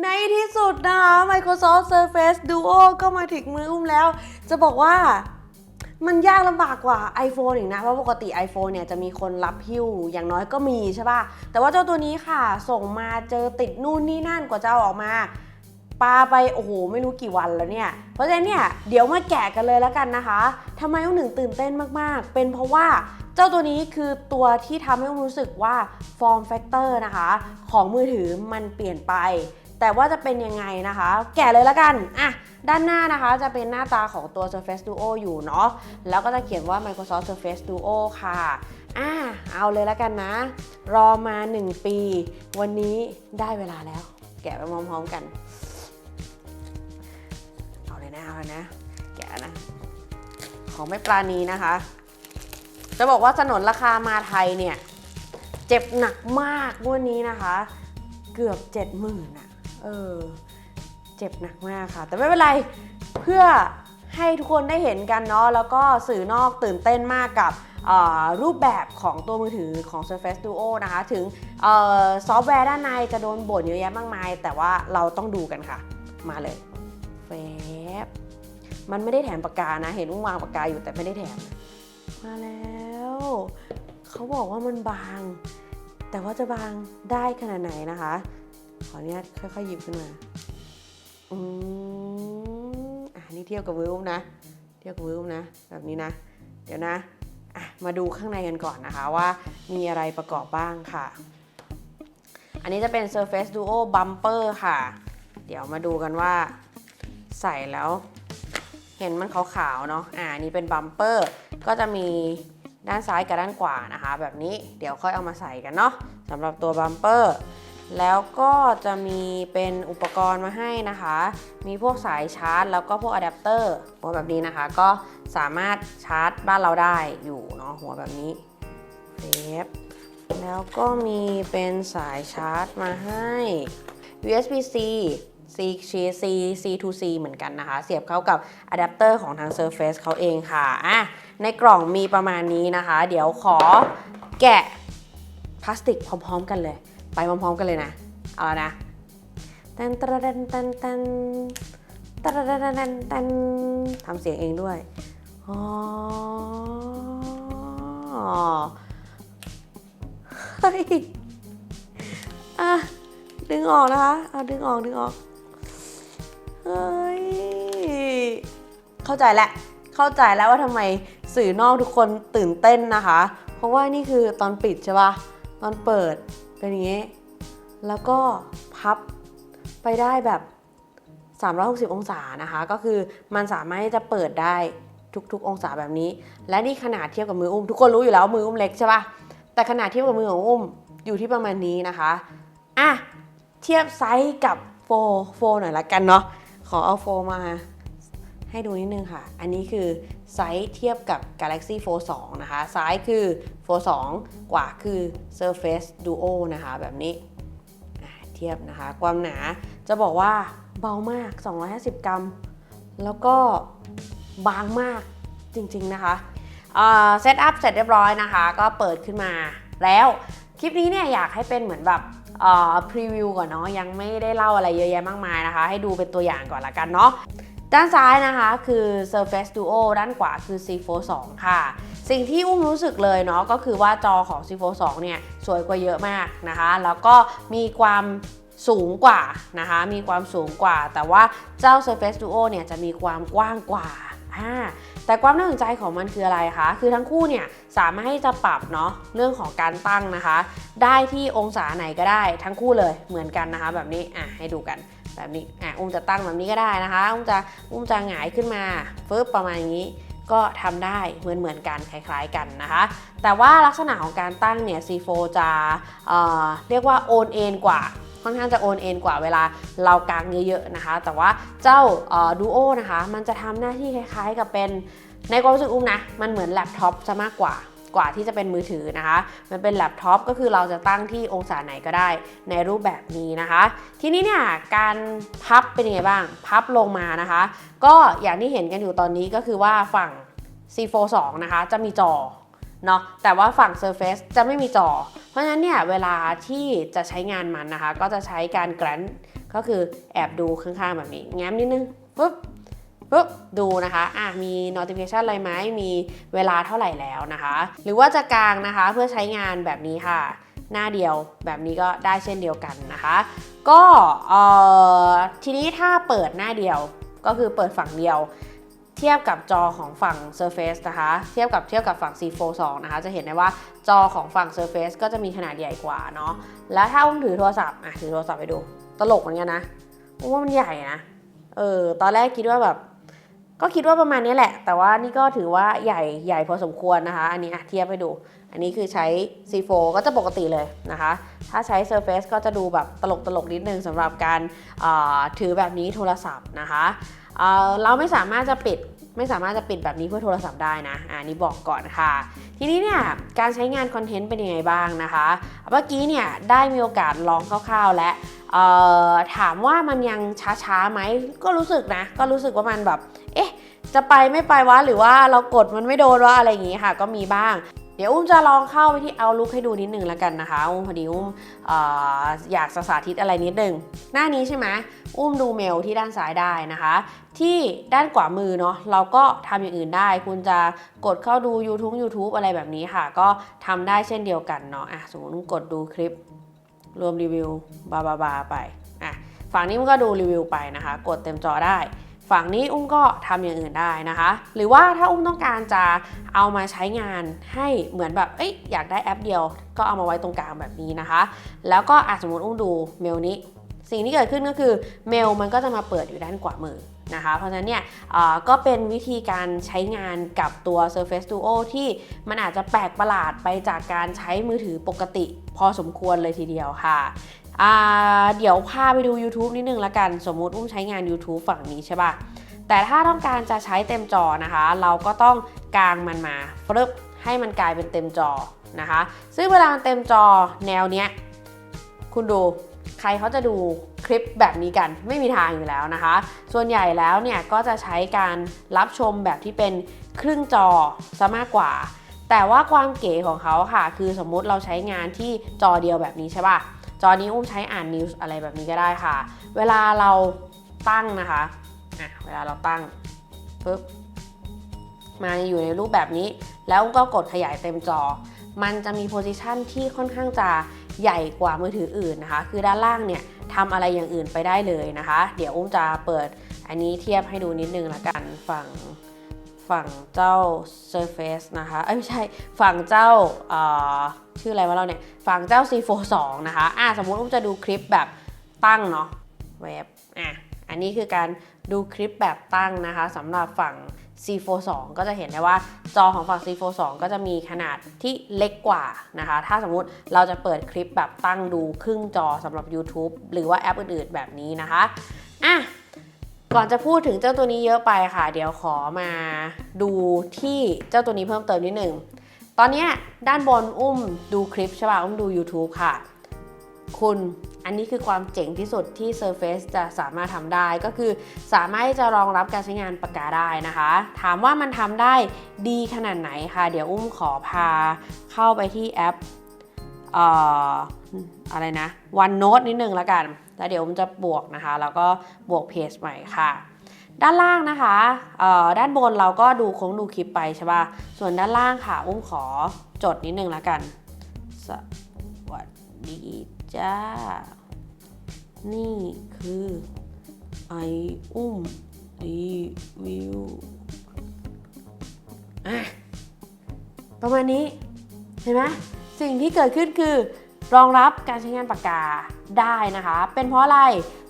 ในที่สุดนะคะ Microsoft Surface Duo ก็มาถึงมืออุ้มแล้ว จะบอกว่ามันยากลำบากกว่า iPhone อีกนะ เพราะปกติ iPhone เนี่ยจะมีคนรับหิ้วอย่างน้อยก็มีใช่ป่ะ แต่ว่าเจ้าตัวนี้ค่ะ ส่งมาเจอติดนู่นนี่นั่นกว่าจะเอาออกมาปาไป โอ้โห ไม่รู้กี่วันแล้วเนี่ย เพราะฉะนั้นเนี่ย เดี๋ยวมาแกะกันเลยแล้วกันนะคะทำไมอุ้มถึงตื่นเต้นมากๆ เป็นเพราะว่าเจ้าตัวนี้คือตัวที่ทำให้อุ้มรู้สึกว่า form factor นะคะ ของมือถือมันเปลี่ยนไป แต่ว่าจะเป็นยังไงนะคะ แกะเลยล้วกันอะด้านหน้านะคะจะเป็นหน้าตาของตัว Surface Duo อยู่เนาะแล้วก็จะเขียนว่า Microsoft Surface Duo ค่ะอะเอาเลยล้วกันนะ รอมา 1 ปี วันนี้ได้เวลาแล้ว แกะไปพร้อมๆกัน เอาเลยนะเอาเลยนะ แกะนะ ของไม่ปราณีนะคะ จะบอกว่าสนนราคามาไทยเนี่ย เจ็บหนักมากงวดนี้นะคะ เกือบเจ็ดหมื่นะ เออ เจ็บหนักมากค่ะ แต่ไม่เป็นไร เพื่อให้ทุกคนได้เห็นกันเนาะ แล้วก็สื่อนอกตื่นเต้นมากกับรูปแบบของตัวมือถือของ Surface Duo นะคะ ถึงซอฟต์แวร์ด้านในจะโดนบ่นเยอะแยะมากมาย แต่ว่าเราต้องดูกันค่ะ มาเลยแฟบมันไม่ได้แถมปากกานะ เห็นอุ้มวางปากกาอยู่แต่ไม่ได้แถม มาแล้ว เขาบอกว่ามันบาง แต่ว่าจะบางได้ขนาดไหนนะคะ ขออนุญาตค่อยๆหยิบขึ้นมา อืมอะนี่เทียบกับมืออุ้มนะ เทียบกับมืออุ้มนะ แบบนี้นะ เดี๋ยวนะอะมาดูข้างในกันก่อนนะคะว่ามีอะไรประกอบบ้างค่ะ อันนี้จะเป็น Surface Duo Bumper ค่ะ เดี๋ยวมาดูกันว่าใส่แล้ว เห็นมันขาวๆเนาะ อ่านี่เป็นบัมเปอร์ ก็จะมีด้านซ้ายกับด้านขวานะคะ แบบนี้ เดี๋ยวค่อยเอามาใส่กันเนาะสำหรับตัวบัมเปอร์ แล้วก็จะมีเป็นอุปกรณ์มาให้นะคะ มีพวกสายชาร์จ แล้วก็พวกอะแดปเตอร์หัวแบบนี้นะคะ ก็สามารถชาร์จบ้านเราได้อยู่เนาะหัวแบบนี้เฟบแล้วก็มีเป็นสายชาร์จมาให้ USB-C C C C to C เหมือนกันนะคะ เสียบเข้ากับอะแดปเตอร์ของทาง Surface เขาเองค่ะอะ ในกล่องมีประมาณนี้นะคะ เดี๋ยวขอแกะพลาสติกพร้อมๆกันเลย ไปพร้อมๆกันเลยนะ เอาละนะตันตระดันตันตันตันตันตันตันทำเสียงเองด้วยอ๋อเฮ้ยอะดึงออกนะคะ เอาดึงออกดึงออก เฮ้ย เข้าใจแล้ว เข้าใจแล้วว่าทำไมสื่อนอกทุกคนตื่นเต้นนะคะ เพราะว่านี่คือตอนปิดใช่ปะตอนเปิด เป็นอย่างนี้ แล้วก็พับไปได้แบบ 360 องศานะคะ ก็คือมันสามารถที่จะเปิดได้ทุกๆ องศาแบบนี้ และนี่ขนาดเทียบกับมืออุ้ม ทุกคนรู้อยู่แล้วมืออุ้มเล็กใช่ปะแต่ขนาดเทียบกับมือของอุ้มอยู่ที่ประมาณนี้นะคะอะเทียบไซส์กับโฟโฟหน่อยละกันเนาะขอเอาโฟมา ให้ดูนิดนึงค่ะ อันนี้คือไซส์เทียบกับ Galaxy Fold 2 นะคะ ซ้ายคือ Fold 2กว่าคือ Surface Duo นะคะ แบบนี้เทียบนะคะ ความหนาจะบอกว่าเบามาก 250 กรัม แล้วก็บางมากจริงๆนะคะเซตอัพเสร็จเรียบร้อยนะคะ ก็เปิดขึ้นมาแล้วคลิปนี้เนี่ยอยากให้เป็นเหมือนแบบพรีวิวก่อนเนาะยังไม่ได้เล่าอะไรเยอะแยะมากมายนะคะ ให้ดูเป็นตัวอย่างก่อนละกันเนาะ ด้านซ้ายนะคะคือ Surface Duo ด้านขวาคือ C Fold 2ค่ะ สิ่งที่อุ้มรู้สึกเลยเนาะก็คือว่าจอของ C Fold 2เนี่ยสวยกว่าเยอะมากนะคะ แล้วก็มีความสูงกว่านะคะ มีความสูงกว่า แต่ว่าเจ้า Surface Duo เนี่ยจะมีความกว้างกว่าอ่าแต่ความน่าสนใจของมันคืออะไรคะ คือทั้งคู่เนี่ยสามารถให้จะปรับเนาะเรื่องของการตั้งนะคะ ได้ที่องศาไหนก็ได้ทั้งคู่เลยเหมือนกันนะคะ แบบนี้อะให้ดูกัน แบบนี้อะอุ้มจะตั้งแบบนี้ก็ได้นะคะ อุ้มจะอุ้มจะหงายขึ้นมาฟึบประมาณนี้ก็ทำได้เหมือนเหมือนกันคล้ายๆกันนะคะ แต่ว่าลักษณะของการตั้งเนี่ย C4 จะเเรียกว่าโอนเอ็นกว่าค่อนข้างจะโอนเอ็นกว่าเวลาเรากางเยอะๆนะคะ แต่ว่าเจ้าดูโอนะคะ มันจะทำหน้าที่คล้ายๆกับเป็นในความรู้สึกอุ้มนะ มันเหมือนแล็ปท็อปซะมากกว่า กว่าที่จะเป็นมือถือนะคะ มันเป็นแล็ปท็อปก็คือเราจะตั้งที่องศาไหนก็ได้ในรูปแบบนี้นะคะ ทีนี้เนี่ยการพับเป็นยังไงบ้าง พับลงมานะคะ ก็อย่างที่เห็นกันอยู่ตอนนี้ก็คือว่าฝั่ง C4 2 นะคะจะมีจอเนาะแต่ว่าฝั่ง Surface จะไม่มีจอ เพราะฉะนั้นเนี่ยเวลาที่จะใช้งานมันนะคะ ก็จะใช้การแกรนก็คือแอบดูข้างๆแบบนี้ แง้มนิดนึงปุ๊บ ปุ๊บดูนะคะอะมี notification อะไรไหมมีเวลาเท่าไหร่แล้วนะคะ หรือว่าจะกลางนะคะเพื่อใช้งานแบบนี้ค่ะ หน้าเดียวแบบนี้ก็ได้เช่นเดียวกันนะคะ ก็เอ่อทีนี้ถ้าเปิดหน้าเดียวก็คือเปิดฝั่งเดียวเทียบกับจอของฝั่ง Surface นะคะ เทียบกับเทียบกับฝั่ง C42 นะคะ จะเห็นได้ว่าจอของฝั่ง Surface ก็จะมีขนาดใหญ่กว่าเนาะ แล้วถ้าอุ้มถือโทรศัพท์ อะ ถือโทรศัพท์ไปดู ตลกเหมือนกันนะอุ้มว่ามันใหญ่นะ เออ ตอนแรกคิดว่าแบบ ก็คิดว่าประมาณนี้แหละ แต่ว่านี่ก็ถือว่าใหญ่ใหญ่พอสมควรนะคะ อันนี้เทียบไปดู อันนี้คือใช้ C4 ก็จะปกติเลยนะคะ ถ้าใช้ Surface ก็จะดูแบบตลกตลกนิดนึงสำหรับการาถือแบบนี้โทรศัพท์นะคะเเราไม่สามารถจะปิดไม่สามารถจะปิดแบบนี้เพื่อโทรศัพท์ได้นะอันนี้บอกก่อนค่ะ ทีนี้เนี่ยการใช้งานคอนเทนต์เป็นยังไงบ้างนะคะ เมื่อกี้เนี่ยได้มีโอกาสลองคร่าวๆและ ถามว่ามันยังช้าๆไหมก็รู้สึกนะ ก็รู้สึกว่ามันแบบ เอ๊ะ จะไปไม่ไปวะหรือว่าเรากดมันไม่โดนวะอะไรอย่างงี้ค่ะ ก็มีบ้างเดี๋ยวอุ้มจะลองเข้าไปที่เอาลุกให้ดูนิดนึงแล้วกันนะคะอุ้มพอดีอุ้มอออยากสาธิตอะไรนิดนึงหน้านี้ใช่ไหมอุ้มดูเมลที่ด้านซ้ายได้นะคะ ที่ด้านขวามือเนาะเราก็ทำอย่างอื่นได้ คุณจะกดเข้าดู YouTube YouTube อะไรแบบนี้ค่ะ ก็ทำได้เช่นเดียวกันเนาะอะสมมติกดดูคลิป รวมรีวิวบาบาบาไปอะฝั่งนี้มันก็ดูรีวิวไปนะคะ กดเต็มจอได้ ฝั่งนี้อุ้มก็ทำอย่างอื่นได้นะคะ หรือว่าถ้าอุ้มต้องการจะเอามาใช้งานให้เหมือนแบบเอ้ยอยากได้แอปเดียว ก็เอามาไว้ตรงกลางแบบนี้นะคะ แล้วก็อาสมมติอุ้มดูเมลนี้ สิ่งที่เกิดขึ้นก็คือเมลมันก็จะมาเปิดอยู่ด้านขวามือ นะคะ เพราะฉะนั้นเนี่ยก็เป็นวิธีการใช้งานกับตัว Surface Duo ที่มันอาจจะแปลกประหลาดไปจากการใช้มือถือปกติพอสมควรเลยทีเดียวค่ะเดี๋ยวพาไปดู YouTube นิดนึงละกัน สมมุติอุ้มใช้งาน YouTube ฝั่งนี้ใช่ป่ะ แต่ถ้าต้องการจะใช้เต็มจอนะคะ เราก็ต้องกางมันมาฟลึบให้มันกลายเป็นเต็มจอนะคะ ซึ่งเวลามันเต็มจอแนวเนี้ย คุณดู ใครเขาจะดูคลิปแบบนี้กันไม่มีทางอยู่แล้วนะคะ ส่วนใหญ่แล้วเนี่ยก็จะใช้การรับชมแบบที่เป็นครึ่งจอซะมากกว่า แต่ว่าความเก๋ของเขาค่ะ คือสมมุติเราใช้งานที่จอเดียวแบบนี้ใช่ป่ะจอนี้อุ้มใช้อ่านนิวส์อะไรแบบนี้ก็ได้ค่ะ เวลาเราตั้งนะคะะเวลาเราตั้งปุ๊บมาอยู่ในรูปแบบนี้ แล้วก็กดขยายเต็มจอ มันจะมีโพซิชันที่ค่อนข้างจะ ใหญ่กว่ามือถืออื่นนะคะ คือด้านล่างเนี่ยทำอะไรอย่างอื่นไปได้เลยนะคะ เดี๋ยวอุ้มจะเปิดอันนี้เทียบให้ดูนิดนึงละกันฝั่งฝั่งเจ้า Surface นะคะ เอ้ยไม่ใช่ ฝั่งเจ้าชื่ออะไรวะเราเนี่ย ฝั่งเจ้า C42 นะคะ อะสมมติอุ้มจะดูคลิปแบบตั้งเนาะเว็บอะ อันนี้คือการดูคลิปแบบตั้งนะคะสำหรับฝั่ง C42 ก็จะเห็นได้ว่าจอของฝั่ง C42 ก็จะมีขนาดที่เล็กกว่านะคะ ถ้าสมมุติเราจะเปิดคลิปแบบตั้งดูครึ่งจอสำหรับ YouTube หรือว่าแอปอื่นๆแบบนี้นะคะอะก่อนจะพูดถึงเจ้าตัวนี้เยอะไปค่ะ เดี๋ยวขอมาดูที่เจ้าตัวนี้เพิ่มเติมนิดหนึ่ง ตอนนี้ด้านบนอุ้มดูคลิปใช่ป่ะอุ้มดู YouTube ค่ะ คุณ อันนี้คือความเจ๋งที่สุดที่ Surface จะสามารถทำได้ก็คือ สามารถที่จะรองรับการใช้งานปากกาได้นะคะ ถามว่ามันทำได้ดีขนาดไหนค่ะ เดี๋ยวอุ้มขอพาเข้าไปที่แอปเอ่ออะไรนะ OneNote นิดนึงแล้วกัน แล้วเดี๋ยวอุ้มจะบวกนะคะ แล้วก็บวกเพจใหม่ค่ะ ด้านล่างนะคะเอ่อด้านบนเราก็ดูโค้งดูคลิปไปใช่ป่ะ ส่วนด้านล่างค่ะ อุ้มขอจดนิดนึงแล้วกัน สวัสดี จ้า นี่คือไออุ้มรีวิวอะประมาณนี้ เห็นไหมสิ่งที่เกิดขึ้นคือรองรับการใช้งานปากกาได้นะคะ เป็นเพราะอะไร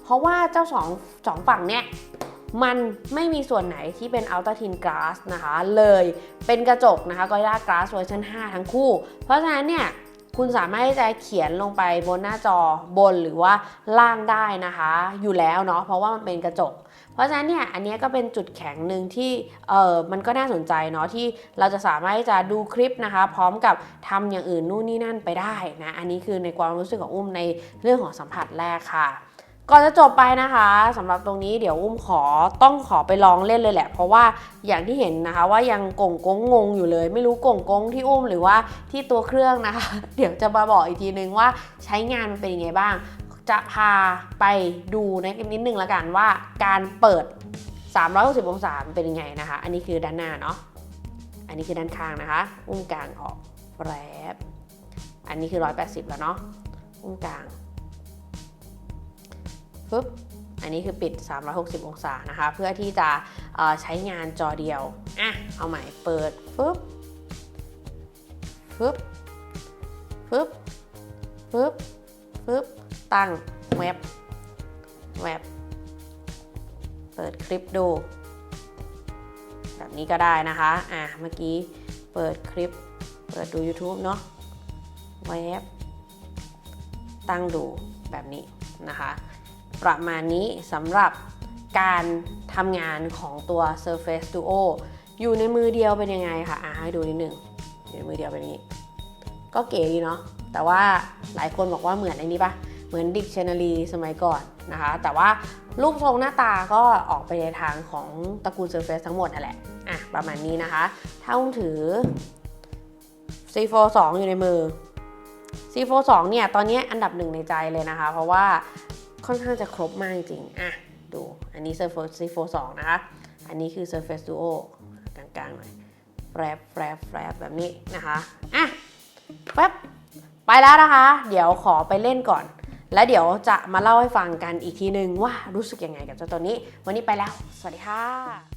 เพราะว่าเจ้าสองสองฝั่งเนี่ยมันไม่มีส่วนไหนที่เป็น Ultra Thin Glass นะคะ เลยเป็นกระจกนะคะ Gorilla Glass เวอร์ชัน5 ทั้งคู่ เพราะฉะนั้นเนี่ย คุณสามารถที่จะเขียนลงไปบนหน้าจอบนหรือว่าล่างได้นะคะ อยู่แล้วเนาะเพราะว่ามันเป็นกระจก เพราะฉะนั้นเนี่ยอันนี้ก็เป็นจุดแข็งหนึ่งที่เออมันก็น่าสนใจเนาะที่เราจะสามารถที่จะดูคลิปนะคะ พร้อมกับทำอย่างอื่นนู่นนี่นั่นไปได้นะอันนี้คือในความรู้สึกของอุ้มในเรื่องของสัมผัสแรกค่ะ ก่อนจะจบไปนะคะสำหรับตรงนี้เดี๋ยวอุ้มขอต้องขอไปลองเล่นเลยแหละ เพราะว่าอย่างที่เห็นนะคะ ว่ายังกงกงงงอยู่เลย ไม่รู้กงกงที่อุ้มหรือว่าที่ตัวเครื่องนะคะ เดี๋ยวจะมาบอกอีกทีนึงว่าใช้งานมันเป็นยังไงบ้าง จะพาไปดูนะนิดนึงละกันว่าการเปิด 360 องศาเป็นยังไงนะคะ อันนี้คือด้านหน้าเนาะอันนี้คือด้านข้างนะคะ อุ้งกลางออกแรบอันนี้คือ 180 แล้วเนาะอุ้งกลาง ฟึบอันนี้คือปิด 360 องศานะคะ เพื่อที่จะใช้งานจอเดียวอะเอาใหม่เปิดฟึบฟึบฟึบฟึบฟึบตั้งเว็บเว็บเปิดคลิปดู แบบนี้ก็ได้นะคะ อะ เมื่อกี้เปิดคลิป เปิดดู YouTube เนาะเว็บตั้งดูแบบนี้นะคะ ประมาณนี้สำหรับการทำงานของตัว Surface Duo อยู่ในมือเดียวเป็นยังไงคะอะให้ดูนิดนึงอยู่ในมือเดียวเป็นอย่างนี้ ก็เก๋ดีเนาะแต่ว่าหลายคนบอกว่าเหมือนไอ้นี้ปะเหมือน Dictionary สมัยก่อนนะคะ แต่ว่ารูปทรงหน้าตาก็ออกไปในทางของตระกูล Surface ทั้งหมดนั่นแหละอะประมาณนี้นะคะ ถ้าถือ C4 2 อยู่ในมือ C4 2เนี่ยตอนนี้อันดับหนึ่งในใจเลยนะคะ เพราะว่า ค่อนข้างจะครบมากจริงๆอะดูอันนี้ Surface C4 2นะคะ อันนี้คือ Surface Duo กลางๆหน่อยแฟรบแฟรบแฟรบแบบนี้นะคะอะแป๊บไปแล้วนะคะ เดี๋ยวขอไปเล่นก่อน แล้วเดี๋ยวจะมาเล่าให้ฟังกันอีกทีนึงว่ารู้สึกยังไงกับเจ้าตัวนี้ วันนี้ไปแล้ว สวัสดีค่ะ